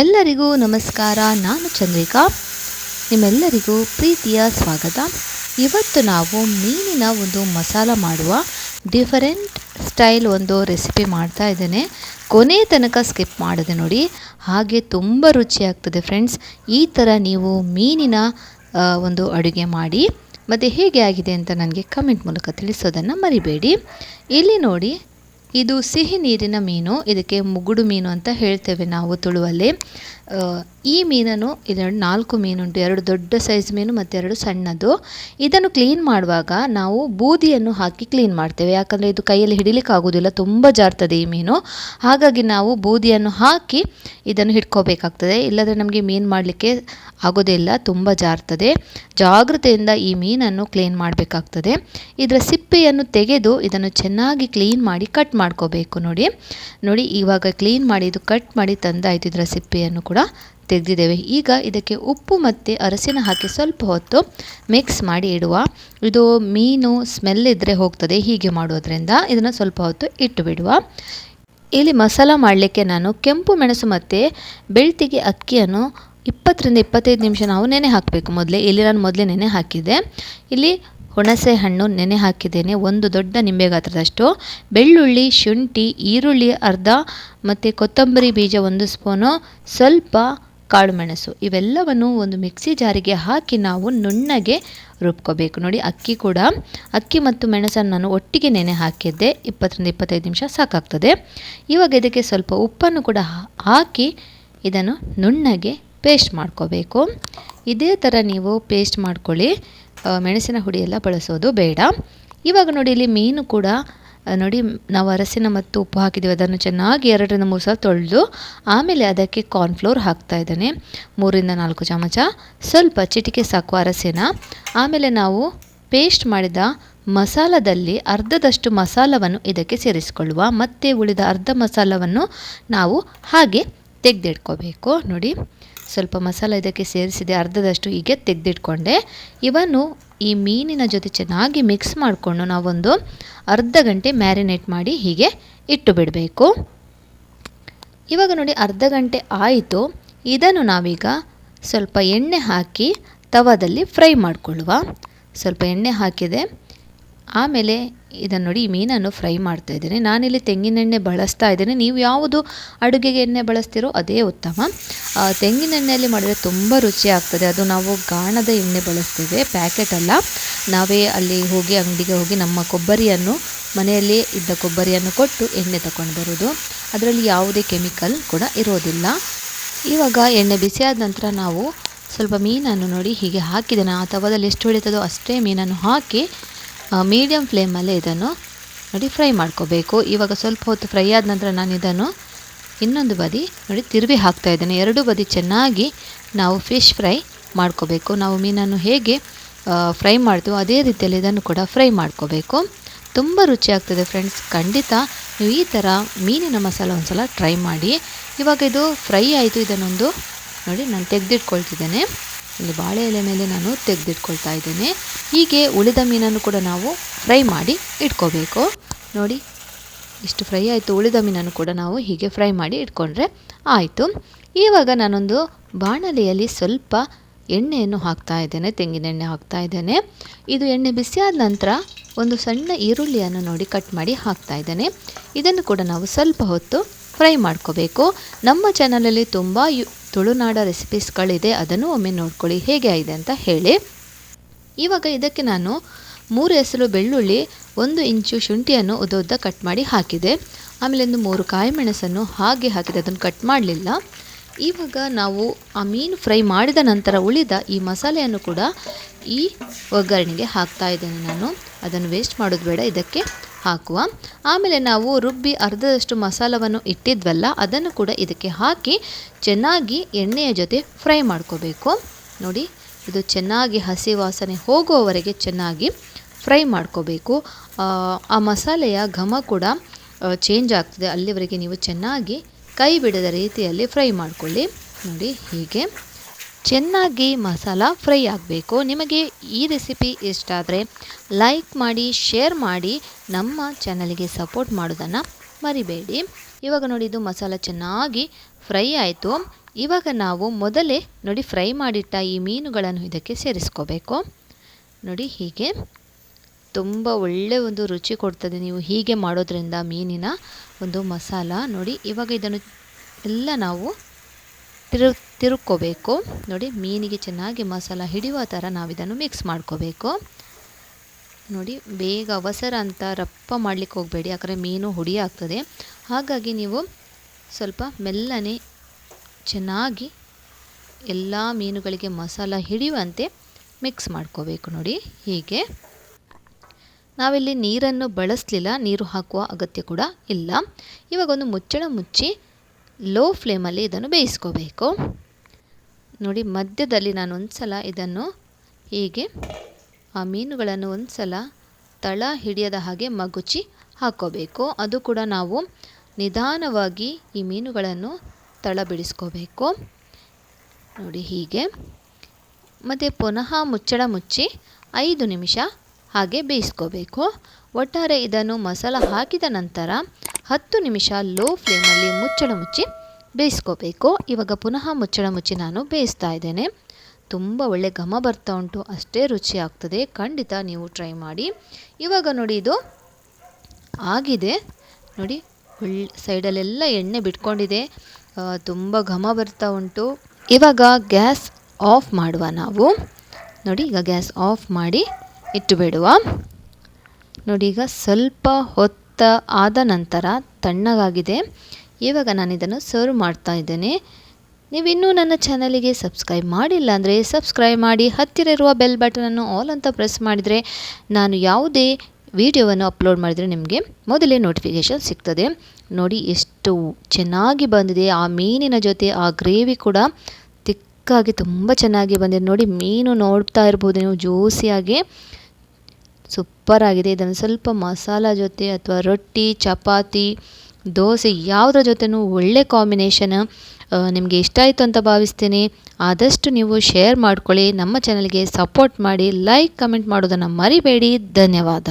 ಎಲ್ಲರಿಗೂ ನಮಸ್ಕಾರ, ನಾನು ಚಂದ್ರಿಕಾ. ನಿಮ್ಮೆಲ್ಲರಿಗೂ ಪ್ರೀತಿಯ ಸ್ವಾಗತ. ಇವತ್ತು ನಾವು ಮೀನಿನ ಒಂದು ಮಸಾಲ ಮಾಡುವ ಡಿಫರೆಂಟ್ ಸ್ಟೈಲ್ ಒಂದು ರೆಸಿಪಿ ಮಾಡ್ತಾ ಇದ್ದೇನೆ. ಕೊನೆ ತನಕ ಸ್ಕಿಪ್ ಮಾಡಿದೆ ನೋಡಿ, ಹಾಗೆ ತುಂಬ ರುಚಿಯಾಗ್ತದೆ ಫ್ರೆಂಡ್ಸ್ ಈ ಥರ ನೀವು ಮೀನಿನ ಒಂದು ಅಡುಗೆ ಮಾಡಿ, ಮತ್ತು ಹೇಗೆ ಆಗಿದೆ ಅಂತ ನನಗೆ ಕಮೆಂಟ್ ಮೂಲಕ ತಿಳಿಸೋದನ್ನು ಮರಿಬೇಡಿ. ಇಲ್ಲಿ ನೋಡಿ ಇದು ಸಿಹಿ ನೀರಿನ ಮೀನು, ಇದಕ್ಕೆ ಮುಗುಡು ಮೀನು ಅಂತ ಹೇಳ್ತೇವೆ ನಾವು ತುಳುವಲ್ಲಿ. ಈ ಮೀನನ್ನು ಇದೆರಡು ನಾಲ್ಕು ಮೀನುಂಟು, ಎರಡು ದೊಡ್ಡ ಸೈಜ್ ಮೀನು ಮತ್ತು ಎರಡು ಸಣ್ಣದು. ಇದನ್ನು ಕ್ಲೀನ್ ಮಾಡುವಾಗ ನಾವು ಬೂದಿಯನ್ನು ಹಾಕಿ ಕ್ಲೀನ್ ಮಾಡ್ತೇವೆ. ಯಾಕಂದರೆ ಇದು ಕೈಯಲ್ಲಿ ಹಿಡಿಲಿಕ್ಕೆ ಆಗೋದಿಲ್ಲ ತುಂಬ ಜಾರ್ತದೆ ಈ ಮೀನು. ಹಾಗಾಗಿ ನಾವು ಬೂದಿಯನ್ನು ಹಾಕಿ ಇದನ್ನು ಹಿಡ್ಕೋಬೇಕಾಗ್ತದೆ. ಇಲ್ಲದ್ರೆ ನಮಗೆ ಮೀನು ಮಾಡಲಿಕ್ಕೆ ಆಗೋದಿಲ್ಲ ತುಂಬ ಜಾರ್ತದೆ. ಜಾಗ್ರತೆಯಿಂದ ಈ ಮೀನನ್ನು ಕ್ಲೀನ್ ಮಾಡಬೇಕಾಗ್ತದೆ. ಇದರ ಸಿಪ್ಪೆಯನ್ನು ತೆಗೆದು ಇದನ್ನು ಚೆನ್ನಾಗಿ ಕ್ಲೀನ್ ಮಾಡಿ ಕಟ್ ಮಾಡ್ಕೋಬೇಕು ನೋಡಿ. ನೋಡಿ, ಇವಾಗ ಕ್ಲೀನ್ ಮಾಡಿ ಇದು ಕಟ್ ಮಾಡಿ ತಂದಾಯಿತು ಇದರ ಸಿಪ್ಪೆಯನ್ನು ಕೂಡ ತೆಗೆದಿದ್ದೇವೆ. ಈಗ ಇದಕ್ಕೆ ಉಪ್ಪು ಮತ್ತು ಅರಸಿನ ಹಾಕಿ ಸ್ವಲ್ಪ ಹೊತ್ತು ಮಿಕ್ಸ್ ಮಾಡಿ ಇಡುವ. ಇದು ಮೀನು ಸ್ಮೆಲ್ ಇದ್ದರೆ ಹೋಗ್ತದೆ, ಹೀಗೆ ಮಾಡೋದ್ರಿಂದ ಇದನ್ನು ಸ್ವಲ್ಪ ಹೊತ್ತು ಇಟ್ಟು ಬಿಡುವ. ಇಲ್ಲಿ ಮಸಾಲ ಮಾಡಲಿಕ್ಕೆ ನಾನು ಕೆಂಪು ಮೆಣಸು ಮತ್ತು ಬೆಳ್ತಿಗೆ ಅಕ್ಕಿಯನ್ನು ಇಪ್ಪತ್ತರಿಂದ ಇಪ್ಪತ್ತೈದು ನಿಮಿಷ ನಾವು ನೆನೆ ಹಾಕಬೇಕು. ಮೊದಲೇ, ಇಲ್ಲಿ ನಾನು ಮೊದಲೇ ನೆನೆ ಹಾಕಿದ್ದೆ. ಇಲ್ಲಿ ಹುಣಸೆ ಹಣ್ಣು ನೆನೆ ಹಾಕಿದ್ದೇನೆ. ಒಂದು ದೊಡ್ಡ ನಿಂಬೆ ಗಾತ್ರದಷ್ಟು. ಬೆಳ್ಳುಳ್ಳಿ, ಶುಂಠಿ, ಈರುಳ್ಳಿ ಅರ್ಧ ಮತ್ತು ಕೊತ್ತಂಬರಿ ಬೀಜ ಒಂದು ಸ್ಪೂನು, ಸ್ವಲ್ಪ ಕಾಳುಮೆಣಸು. ಇವೆಲ್ಲವನ್ನು ಒಂದು ಮಿಕ್ಸಿ ಜಾರಿಗೆ ಹಾಕಿ ನಾವು ನುಣ್ಣಗೆ ರುಬ್ಕೋಬೇಕು. ನೋಡಿ, ಅಕ್ಕಿ ಕೂಡ. ಅಕ್ಕಿ ಮತ್ತು ಮೆಣಸನ್ನು ನಾನು ಒಟ್ಟಿಗೆ ನೆನೆ ಹಾಕಿದ್ದೆ. ಇಪ್ಪತ್ತರಿಂದ ಇಪ್ಪತ್ತೈದು ನಿಮಿಷ ಸಾಕಾಗ್ತದೆ. ಇವಾಗ ಇದಕ್ಕೆ ಸ್ವಲ್ಪ ಉಪ್ಪನ್ನು ಕೂಡ ಹಾಕಿ ಇದನ್ನು ನುಣ್ಣಗೆ ಪೇಸ್ಟ್ ಮಾಡ್ಕೋಬೇಕು. ಇದೇ ಥರ ನೀವು ಪೇಸ್ಟ್ ಮಾಡ್ಕೊಳ್ಳಿ. ಮೆಣಸಿನ ಹುಡಿ ಎಲ್ಲ ಬಳಸೋದು ಬೇಡ. ಇವಾಗ ನೋಡಿ ಇಲ್ಲಿ ಮೀನು ಕೂಡ ನೋಡಿ ನಾವು ಅರಸಿನ ಮತ್ತು ಉಪ್ಪು ಹಾಕಿದ್ದೀವಿ ಅದನ್ನು ಚೆನ್ನಾಗಿ ಎರಡರಿಂದ ಮೂರು ಸಲ ತೊಳೆದು ಆಮೇಲೆ ಅದಕ್ಕೆ ಕಾರ್ನ್ಫ್ಲೋರ್ ಹಾಕ್ತಾ ಇದ್ದಾನೆ. ಮೂರಿಂದ ನಾಲ್ಕು ಚಮಚ. ಸ್ವಲ್ಪ ಚಿಟಿಕೆ ಸಾಕು ಅರಸಿನ. ಆಮೇಲೆ ನಾವು ಪೇಸ್ಟ್ ಮಾಡಿದ ಮಸಾಲದಲ್ಲಿ ಅರ್ಧದಷ್ಟು ಮಸಾಲವನ್ನು ಇದಕ್ಕೆ ಸೇರಿಸಿಕೊಳ್ಳುವ. ಮತ್ತು ಉಳಿದ ಅರ್ಧ ಮಸಾಲವನ್ನು ನಾವು ಹಾಗೆ ತೆಗೆದಿಟ್ಕೋಬೇಕು. ನೋಡಿ. ಸ್ವಲ್ಪ ಮಸಾಲ ಇದಕ್ಕೆ ಸೇರಿಸಿದೆ, ಅರ್ಧದಷ್ಟು ಹೀಗೆ ತೆಗೆದಿಟ್ಕೊಂಡೆ. ಇವನ್ನು ಈ ಮೀನಿನ ಜೊತೆ ಚೆನ್ನಾಗಿ ಮಿಕ್ಸ್ ಮಾಡಿಕೊಂಡು ನಾವೊಂದು ಅರ್ಧ ಗಂಟೆ ಮ್ಯಾರಿನೇಟ್ ಮಾಡಿ ಹೀಗೆ ಇಟ್ಟು ಬಿಡಬೇಕು. ಇವಾಗ ನೋಡಿ, ಅರ್ಧ ಗಂಟೆ ಆಯಿತು. ಇದನ್ನು ನಾವೀಗ ಸ್ವಲ್ಪ ಎಣ್ಣೆ ಹಾಕಿ ತವದಲ್ಲಿ ಫ್ರೈ ಮಾಡಿಕೊಳ್ಳುವ. ಸ್ವಲ್ಪ ಎಣ್ಣೆ ಹಾಕಿದೆ. ಆಮೇಲೆ ಇದನ್ನು ನೋಡಿ ಈ ಮೀನನ್ನು ಫ್ರೈ ಮಾಡ್ತಾ ಇದ್ದೀನಿ. ನಾನಿಲ್ಲಿ ತೆಂಗಿನೆಣ್ಣೆ ಬಳಸ್ತಾ ಇದ್ದೀನಿ. ನೀವು ಯಾವುದು ಅಡುಗೆಗೆ ಎಣ್ಣೆ ಬಳಸ್ತೀರೋ ಅದೇ ಉತ್ತಮ. ತೆಂಗಿನೆಣ್ಣೆಯಲ್ಲಿ ಮಾಡಿದರೆ ತುಂಬ ರುಚಿ ಆಗ್ತದೆ. ಅದು ನಾವು ಗಾಣದ ಎಣ್ಣೆ ಬಳಸ್ತೇವೆ, ಪ್ಯಾಕೆಟ್ ಅಲ್ಲ. ನಾವೇ ಅಲ್ಲಿ ಹೋಗಿ ಅಂಗಡಿಗೆ ಹೋಗಿ ನಮ್ಮ ಕೊಬ್ಬರಿಯನ್ನು, ಮನೆಯಲ್ಲೇ ಇದ್ದ ಕೊಬ್ಬರಿಯನ್ನು ಕೊಟ್ಟು ಎಣ್ಣೆ ತಗೊಂಡು ಬರೋದು. ಅದರಲ್ಲಿ ಯಾವುದೇ ಕೆಮಿಕಲ್ ಕೂಡ ಇರೋದಿಲ್ಲ. ಇವಾಗ ಎಣ್ಣೆ ಬಿಸಿಯಾದ ನಂತರ ನಾವು ಸ್ವಲ್ಪ ಮೀನನ್ನು ನೋಡಿ ಹೀಗೆ ಹಾಕಿದ್ದೇನೆ. ಆ ತವದಲ್ಲಿ ಎಷ್ಟು ಉಳಿತದೋ ಅಷ್ಟೇ ಮೀನನ್ನು ಹಾಕಿ ಮೀಡಿಯಮ್ ಫ್ಲೇಮಲ್ಲೇ ಇದನ್ನು ನೋಡಿ ಫ್ರೈ ಮಾಡ್ಕೋಬೇಕು. ಇವಾಗ ಸ್ವಲ್ಪ ಹೊತ್ತು ಫ್ರೈ ಆದ ನಂತರ ನಾನು ಇದನ್ನು ಇನ್ನೊಂದು ಬದಿ ನೋಡಿ ತಿರುವಿ ಹಾಕ್ತಾ ಇದ್ದೇನೆ. ಎರಡು ಬದಿ ಚೆನ್ನಾಗಿ ನಾವು ಫಿಶ್ ಫ್ರೈ ಮಾಡ್ಕೋಬೇಕು. ನಾವು ಮೀನನ್ನು ಹೇಗೆ ಫ್ರೈ ಮಾಡ್ತೀವೋ ಅದೇ ರೀತಿಯಲ್ಲಿ ಇದನ್ನು ಕೂಡ ಫ್ರೈ ಮಾಡ್ಕೋಬೇಕು. ತುಂಬ ರುಚಿಯಾಗ್ತದೆ ಫ್ರೆಂಡ್ಸ್ ಖಂಡಿತ ನೀವು ಈ ಥರ ಮೀನಿನ ಮಸಾಲ ಒಂದ್ಸಲ ಟ್ರೈ ಮಾಡಿ. ಇವಾಗ ಇದು ಫ್ರೈ ಆಯಿತು. ಇದನ್ನೊಂದು ನೋಡಿ ನಾನು ತೆಗೆದಿಟ್ಕೊಳ್ತಿದ್ದೇನೆ. ಇಲ್ಲಿ ಬಾಳೆ ಎಲೆ ಮೇಲೆ ನಾನು ತೆಗೆದಿಟ್ಕೊಳ್ತಾ ಇದ್ದೇನೆ. ಹೀಗೆ ಉಳಿದ ಮೀನನ್ನು ಕೂಡ ನಾವು ಫ್ರೈ ಮಾಡಿ ಇಟ್ಕೋಬೇಕು. ನೋಡಿ, ಇಷ್ಟು ಫ್ರೈ ಆಯಿತು. ಉಳಿದ ಮೀನನ್ನು ಕೂಡ ನಾವು ಹೀಗೆ ಫ್ರೈ ಮಾಡಿ ಇಟ್ಕೊಂಡ್ರೆ ಆಯಿತು. ಇವಾಗ ನಾನೊಂದು ಬಾಣಲೆಯಲ್ಲಿ ಸ್ವಲ್ಪ ಎಣ್ಣೆಯನ್ನು ಹಾಕ್ತಾ ಇದ್ದೇನೆ. ತೆಂಗಿನ ಎಣ್ಣೆ ಹಾಕ್ತಾ ಇದ್ದೇನೆ. ಇದು ಎಣ್ಣೆ ಬಿಸಿಯಾದ ನಂತರ ಒಂದು ಸಣ್ಣ ಈರುಳ್ಳಿಯನ್ನು ನೋಡಿ ಕಟ್ ಮಾಡಿ ಹಾಕ್ತಾ ಇದ್ದೇನೆ. ಇದನ್ನು ಕೂಡ ನಾವು ಸ್ವಲ್ಪ ಹೊತ್ತು ಫ್ರೈ ಮಾಡ್ಕೋಬೇಕು. ನಮ್ಮ ಚಾನಲಲ್ಲಿ ತುಂಬ ಯು ತುಳುನಾಡ ರೆಸಿಪೀಸ್ಗಳಿದೆ ಅದನ್ನು ಒಮ್ಮೆ ನೋಡ್ಕೊಳ್ಳಿ. ಹೇಗೆ ಆಗಿದೆ ಅಂತ ಹೇಳಿ. ಇವಾಗ ಇದಕ್ಕೆ ನಾನು ಮೂರು ಹೆಸರು ಬೆಳ್ಳುಳ್ಳಿ, ಒಂದು ಇಂಚು ಶುಂಠಿಯನ್ನು ಉದ್ದ ಉದ್ದ ಕಟ್ ಮಾಡಿ ಹಾಕಿದೆ. ಆಮೇಲೆ ಒಂದು ಮೂರು ಕಾಯಿ ಮೆಣಸನ್ನು ಹಾಗೆ ಹಾಕಿದೆ. ಅದನ್ನು ಕಟ್ ಮಾಡಲಿಲ್ಲ. ಇವಾಗ ನಾವು ಆ ಮೀನು ಫ್ರೈ ಮಾಡಿದ ನಂತರ ಉಳಿದ ಈ ಮಸಾಲೆಯನ್ನು ಕೂಡ ಈ ಒಗ್ಗರಣೆಗೆ ಹಾಕ್ತಾ ಇದ್ದೇನೆ ನಾನು. ಅದನ್ನು ವೇಸ್ಟ್ ಮಾಡೋದು ಬೇಡ. ಇದಕ್ಕೆ ಹಾಕುವ. ಆಮೇಲೆ ನಾವು ರುಬ್ಬಿ ಅರ್ಧದಷ್ಟು ಮಸಾಲವನ್ನು ಇಟ್ಟಿದ್ವಲ್ಲ ಅದನ್ನು ಕೂಡ ಇದಕ್ಕೆ ಹಾಕಿ ಚೆನ್ನಾಗಿ ಎಣ್ಣೆಯ ಜೊತೆ ಫ್ರೈ ಮಾಡ್ಕೋಬೇಕು. ನೋಡಿ ಇದು ಚೆನ್ನಾಗಿ ಹಸಿ ವಾಸನೆ ಹೋಗುವವರೆಗೆ ಚೆನ್ನಾಗಿ ಫ್ರೈ ಮಾಡ್ಕೋಬೇಕು. ಆ, ಮಸಾಲೆಯ ಘಮ ಕೂಡ ಚೇಂಜ್ ಆಗ್ತದೆ. ಅಲ್ಲಿವರೆಗೆ ನೀವು ಚೆನ್ನಾಗಿ ಕೈ ಬಿಡದ ರೀತಿಯಲ್ಲಿ ಫ್ರೈ ಮಾಡಿಕೊಳ್ಳಿ. ನೋಡಿ ಹೀಗೆ. ಚೆನ್ನಾಗಿ ಮಸಾಲ ಫ್ರೈ ಆಗಬೇಕು. ನಿಮಗೆ ಈ ರೆಸಿಪಿ ಇಷ್ಟ ಆದರೆ ಲೈಕ್ ಮಾಡಿ, ಶೇರ್ ಮಾಡಿ, ನಮ್ಮ ಚಾನಲ್ಗೆ ಸಪೋರ್ಟ್ ಮಾಡೋದನ್ನು ಮರಿಬೇಡಿ. ಇವಾಗ ನೋಡಿ ಇದು ಮಸಾಲ ಚೆನ್ನಾಗಿ ಫ್ರೈ ಆಯಿತು. ಇವಾಗ ನಾವು ಮೊದಲೇ ನೋಡಿ ಫ್ರೈ ಮಾಡಿಟ್ಟ ಈ ಮೀನುಗಳನ್ನು ಇದಕ್ಕೆ ಸೇರಿಸ್ಕೋಬೇಕು. ನೋಡಿ ಹೀಗೆ. ತುಂಬ ಒಳ್ಳೆ ಒಂದು ರುಚಿ ಕೊಡ್ತದೆ ನೀವು ಹೀಗೆ ಮಾಡೋದ್ರಿಂದ ಮೀನಿನ ಒಂದು ಮಸಾಲ. ನೋಡಿ ಇವಾಗ ಇದನ್ನು ಎಲ್ಲ ನಾವು ತಿರು, ತಿರುಕ್ಕೋಬೇಕು. ನೋಡಿ, ಮೀನಿಗೆ ಚೆನ್ನಾಗಿ ಮಸಾಲ ಹಿಡಿಯುವ ಥರ ನಾವು ಇದನ್ನು ಮಿಕ್ಸ್ ಮಾಡ್ಕೋಬೇಕು. ನೋಡಿ, ಬೇಗ ಅವಸರ ಅಂತ ರಪ್ಪ ಮಾಡಲಿಕ್ಕೆ ಹೋಗಬೇಡಿ, ಯಾಕಂದರೆ ಮೀನು ಹುಡಿ ಆಗ್ತದೆ. ಹಾಗಾಗಿ ನೀವು ಸ್ವಲ್ಪ ಮೆಲ್ಲನೆ ಚೆನ್ನಾಗಿ ಎಲ್ಲ ಮೀನುಗಳಿಗೆ ಮಸಾಲ ಹಿಡಿಯುವಂತೆ ಮಿಕ್ಸ್ ಮಾಡ್ಕೋಬೇಕು. ನೋಡಿ, ಹೀಗೆ. ನಾವಿಲ್ಲಿ ನೀರನ್ನು ಬಳಸಲಿಲ್ಲ, ನೀರು ಹಾಕುವ ಅಗತ್ಯ ಕೂಡ ಇಲ್ಲ. ಇವಾಗ ಒಂದು ಮುಚ್ಚಳ ಮುಚ್ಚಿ ಲೋ ಫ್ಲೇಮಲ್ಲಿ ಇದನ್ನು ಬೇಯಿಸ್ಕೋಬೇಕು. ನೋಡಿ, ಮಧ್ಯದಲ್ಲಿ ನಾನು ಒಂದು ಸಲ ಇದನ್ನು ಹೀಗೆ, ಆ ಮೀನುಗಳನ್ನು ಒಂದು ಸಲ ತಳ ಹಿಡಿಯದ ಹಾಗೆ ಮಗುಚಿ ಹಾಕೋಬೇಕು. ಅದು ಕೂಡ ನಾವು ನಿಧಾನವಾಗಿ ಈ ಮೀನುಗಳನ್ನು ತಳ ಬಿಡಿಸ್ಕೋಬೇಕು. ನೋಡಿ, ಹೀಗೆ. ಮತ್ತು ಪುನಃ ಮುಚ್ಚಳ ಮುಚ್ಚಿ ಐದು ನಿಮಿಷ ಹಾಗೆ ಬೇಯಿಸ್ಕೋಬೇಕು. ಒಟ್ಟಾರೆ ಇದನ್ನು ಮಸಾಲ ಹಾಕಿದ ನಂತರ ಹತ್ತು ನಿಮಿಷ ಲೋ ಫ್ಲೇಮಲ್ಲಿ ಮುಚ್ಚಳ ಮುಚ್ಚಿ ಬೇಯಿಸ್ಕೋಬೇಕು. ಇವಾಗ ಪುನಃ ಮುಚ್ಚಳ ಮುಚ್ಚಿ ನಾನು ಬೇಯಿಸ್ತಾ ಇದ್ದೇನೆ. ತುಂಬ ಒಳ್ಳೆ ಘಮ ಬರ್ತಾ ಉಂಟು. ಅಷ್ಟೇ ರುಚಿ ಆಗ್ತದೆ. ಖಂಡಿತ ನೀವು ಟ್ರೈ ಮಾಡಿ. ಇವಾಗ ನೋಡಿ ಇದು ಆಗಿದೆ. ನೋಡಿ ಒಳ್ಳೆ ಸೈಡಲ್ಲೆಲ್ಲ ಎಣ್ಣೆ ಬಿಟ್ಕೊಂಡಿದೆ. ತುಂಬ ಘಮ ಬರ್ತಾ ಉಂಟು. ಇವಾಗ ಗ್ಯಾಸ್ ಆಫ್ ಮಾಡುವ ನಾವು. ನೋಡಿ, ಈಗ ಗ್ಯಾಸ್ ಆಫ್ ಮಾಡಿ ಇಟ್ಟು ಬಿಡುವ. ನೋಡಿ, ಈಗ ಸ್ವಲ್ಪ ಹೊತ್ತ ಆದ ನಂತರ ತಣ್ಣಗಾಗಿದೆ. ಇವಾಗ ನಾನು ಇದನ್ನು ಸರ್ವ್ ಮಾಡ್ತಾ ಇದ್ದೇನೆ. ನೀವಿನ್ನೂ ನನ್ನ ಚಾನಲಿಗೆ ಸಬ್ಸ್ಕ್ರೈಬ್ ಮಾಡಿಲ್ಲ ಅಂದರೆ ಸಬ್ಸ್ಕ್ರೈಬ್ ಮಾಡಿ ಹತ್ತಿರ ಇರುವ ಬೆಲ್ ಬಟನನ್ನು ಆಲ್ ಅಂತ ಪ್ರೆಸ್ ಮಾಡಿದರೆ ನಾನು ಯಾವುದೇ ವಿಡಿಯೋವನ್ನು ಅಪ್ಲೋಡ್ ಮಾಡಿದರೆ ನಿಮಗೆ ಮೊದಲೇ ನೋಟಿಫಿಕೇಷನ್ ಸಿಗ್ತದೆ. ನೋಡಿ ಎಷ್ಟು ಚೆನ್ನಾಗಿ ಬಂದಿದೆ. ಆ ಮೀನಿನ ಜೊತೆ ಆ ಗ್ರೇವಿ ಕೂಡ ತಿಕ್ಕಾಗಿ ತುಂಬ ಚೆನ್ನಾಗಿ ಬಂದಿದೆ. ನೋಡಿ ಮೀನು ನೋಡ್ತಾ ಇರ್ಬೋದು ನೀವು ಜ್ಯೂಸಿಯಾಗಿ ಸೂಪರ್ ಆಗಿದೆ. ಇದನ್ನು ಸ್ವಲ್ಪ ಮಸಾಲ ಜೊತೆ ಅಥವಾ ರೊಟ್ಟಿ, ಚಪಾತಿ, ದೋಸೆ ಯಾವುದ್ರ ಜೊತೆನೂ ಒಳ್ಳೆ ಕಾಂಬಿನೇಷನ್ ನಿಮಗೆ ಇಷ್ಟ ಆಯಿತು ಅಂತ ಭಾವಿಸ್ತೀನಿ. ಆದಷ್ಟು ನೀವು ಶೇರ್ ಮಾಡ್ಕೊಳ್ಳಿ. ನಮ್ಮ ಚಾನಲ್ಗೆ ಸಪೋರ್ಟ್ ಮಾಡಿ ಲೈಕ್ ಕಮೆಂಟ್ ಮಾಡೋದನ್ನು ಮರಿಬೇಡಿ. ಧನ್ಯವಾದ.